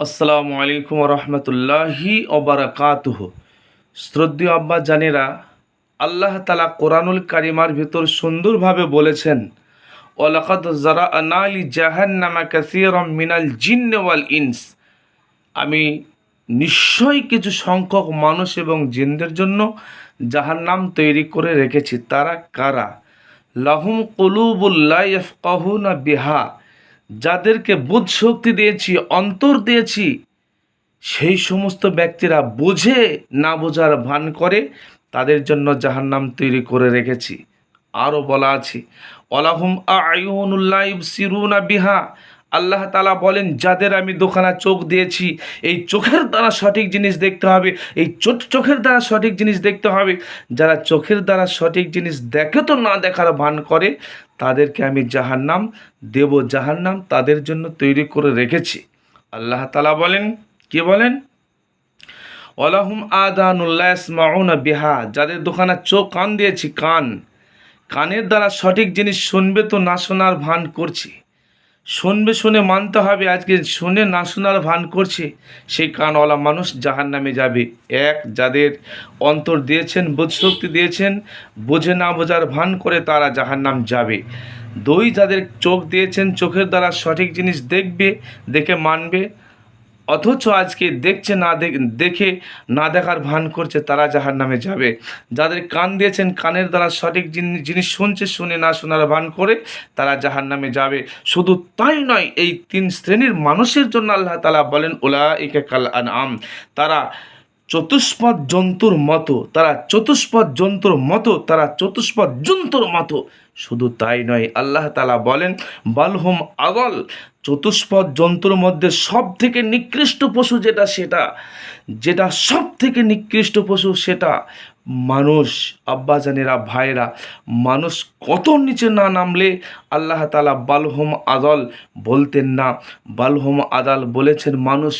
আসসালামু আলাইকুম রহমতুল্লাহি ওবরাকাতুহ। শ্রদ্ধীয় আব্বা জানেরা, আল্লাহ তালা কোরআনুল কারিমার ভিতর সুন্দরভাবে বলেছেন ওলাকাত জারা আনালি জাহান্নামা কাসিরম মিনাল জিন্নওয়াল ইনস। আমি নিশ্চয়ই কিছু সংখ্যক মানুষ এবং জিনদের জন্য জাহান্নাম তৈরি করে রেখেছি। তারা কারা? লাহুম কলুবুল্লাহ ইফকাহুনা বিহা। যাদেরকে বোধ শক্তি দিয়েছি, অন্তর দিয়েছি, সেই সমস্ত ব্যক্তিরা বুঝে, না বোঝার ভান করে, তাদের জন্য যাহার নাম তৈরি করে রেখেছি। আরও বলা আছে অলাহুম আয়ুনুল্লাহ সিরুনা বিহা আল্লাহ তালা বলেন, যাদের আমি দোকানা চোখ দিয়েছি, এই চোখের দ্বারা সঠিক জিনিস দেখতে হবে, এই চোখ, চোখের দ্বারা সঠিক জিনিস দেখতে হবে। যারা চোখের দ্বারা সঠিক জিনিস দেখে তো না দেখার ভান করে, তাদেরকে আমি জাহান্নাম দেব। জাহান্নাম তাদের জন্য তৈরি করে রেখেছি। আল্লাহ তালা বলেন, কে বলেন? ওলাহুম আদানুল্লাহ মাউনা বিহা যাদের দোকানে চোখ কান দিয়েছি, কান, কানের দ্বারা সঠিক জিনিস শুনবে তো না শোনার ভান করছি। শুনবে শুনে মানতে হবে, আজকে শুনে না শোনার ভান করছে। সেই কানওয়ালা মানুষ জাহান নামে যাবে। এক, যাদের অন্তর দিয়েছেন বোধশক্তি দিয়েছেন, বোঝে না বোঝার ভান করে তারা জাহান নাম যাবে। দুই, যাদের চোখ দিয়েছেন, চোখের দ্বারা সঠিক জিনিস দেখবে, দেখে মানবে। অথচ আজকে দেখছে না দেখে না দেখার ভান করছে তারা যাহার নামে যাবে। যাদের কান দিয়েছেন, কানের দ্বারা সঠিক জিনিস শুনছে, শুনে না শোনার ভান করে তারা যাহার নামে যাবে। শুধু তাই নয়, এই তিন শ্রেণির মানুষের জন্য আল্লাহ তালা বলেন ওলা ইকে কাল আম তারা চতুষ্পদ জন্তুর মতো, তারা চতুষ্পদ জন্তুর মতো, তারা চতুষ্পদ জন্তুর মতো। শুধু তাই নয়, আল্লাহ তালা বলেন বালহুম আগল চতুষ্পদ জন্তুর মধ্যে সব থেকে নিকৃষ্ট পশু যেটা, সেটা, যেটা সব থেকে নিকৃষ্ট পশু সেটা মানুষ। আব্বাজানেরা ভাইরা মানুষ কত নিচে না নামলে আল্লাহ তালা বালহোম আদল বলতেন না। বালহোম আদাল বলেছেন, মানুষ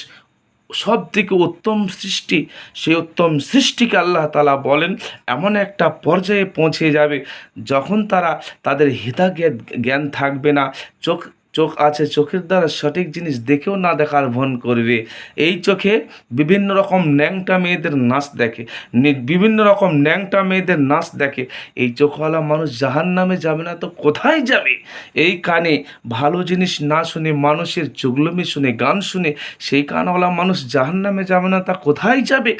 সব থেকে উত্তম সৃষ্টি, সেই উত্তম সৃষ্টিকে আল্লাহ তালা বলেন, এমন একটা পর্যায়ে পৌঁছে যাবে যখন তারা তাদের হিতা জ্ঞান থাকবে না। চোখ চোখ আছে, চোখের দ্বারা সঠিক জিনিস দেখেও না দেখার ভন করবে। এই চোখে বিভিন্ন রকম ন্যাংটা মেয়েদের নাচ দেখে বিভিন্ন রকম ন্যাংটা মেয়েদের নাচ দেখে। এই চোখওয়ালা মানুষ জাহান নামে যাবে না তো কোথায় যাবে? এই কানে ভালো জিনিস না শুনে, মানুষের চুগলমি শুনে, গান শুনে, সেই কানওয়ালা মানুষ জাহান নামে যাবে না তা কোথায় যাবে?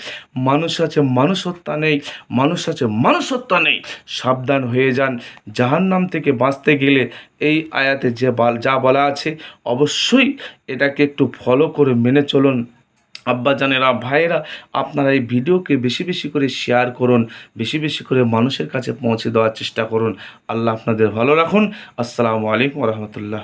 মানুষ আছে মানুষত্বা নেই, মানুষ আছে মানুষত্বা নেই। সাবধান হয়ে যান। জাহান নাম থেকে বাঁচতে গেলে এই আয়াতে যে বাল, যা বলা আছে। অবশ্যই এটাকে একটু ফলো করে মেনে চলুন। আব্বাজানেরা, ভাইয়েরা, আপনারা এই ভিডিওকে বেশি বেশি করে শেয়ার করুন, বেশি বেশি করে মানুষের কাছে পৌঁছে দেওয়ার চেষ্টা করুন। আল্লাহ আপনাদের ভালো রাখুন। আসসালামু আলাইকুম রহমতুল্লাহ।